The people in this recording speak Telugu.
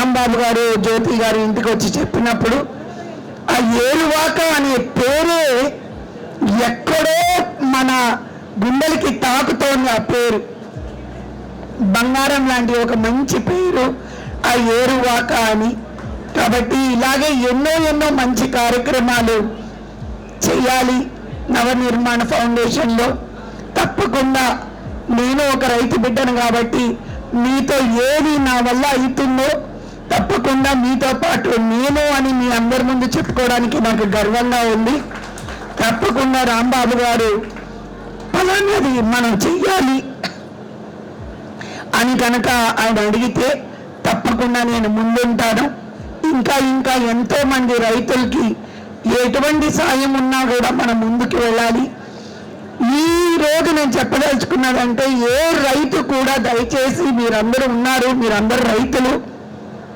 రాంబాబు గారు జ్యోతి గారు ఇంటికి వచ్చి చెప్పినప్పుడు ఆ ఏరువాక అనే పేరే ఎక్కడో మన గుండెలకి తాకుతోంది ఆ పేరు. బంగారం లాంటి ఒక మంచి పేరు ఆ ఏరువాక అని. కాబట్టి ఇలాగే ఎన్నో ఎన్నో మంచి కార్యక్రమాలు చేయాలి నవనిర్మాణ ఫౌండేషన్లో. తప్పకుండా నేను ఒక రైతు బిడ్డను కాబట్టి మీతో ఏది నా వల్ల అవుతుందో తప్పకుండా మీతో పాటు నేను అని మీ అందరి ముందు చెప్పుకోవడానికి నాకు గర్వంగా ఉంది. తప్పకుండా రాంబాబు గారు ఫలానది మనం చెయ్యాలి అని కనుక ఆయన అడిగితే తప్పకుండా నేను ముందుంటాను. ఇంకా ఇంకా ఎంతో మంది రైతులకి ఎటువంటి సాయం ఉన్నా కూడా మనం ముందుకు వెళ్ళాలి. ఈ రోజు నేను చెప్పదలుచుకున్నదంటే ఏ రైతు కూడా దయచేసి మీరందరూ ఉన్నారు మీరందరూ రైతులు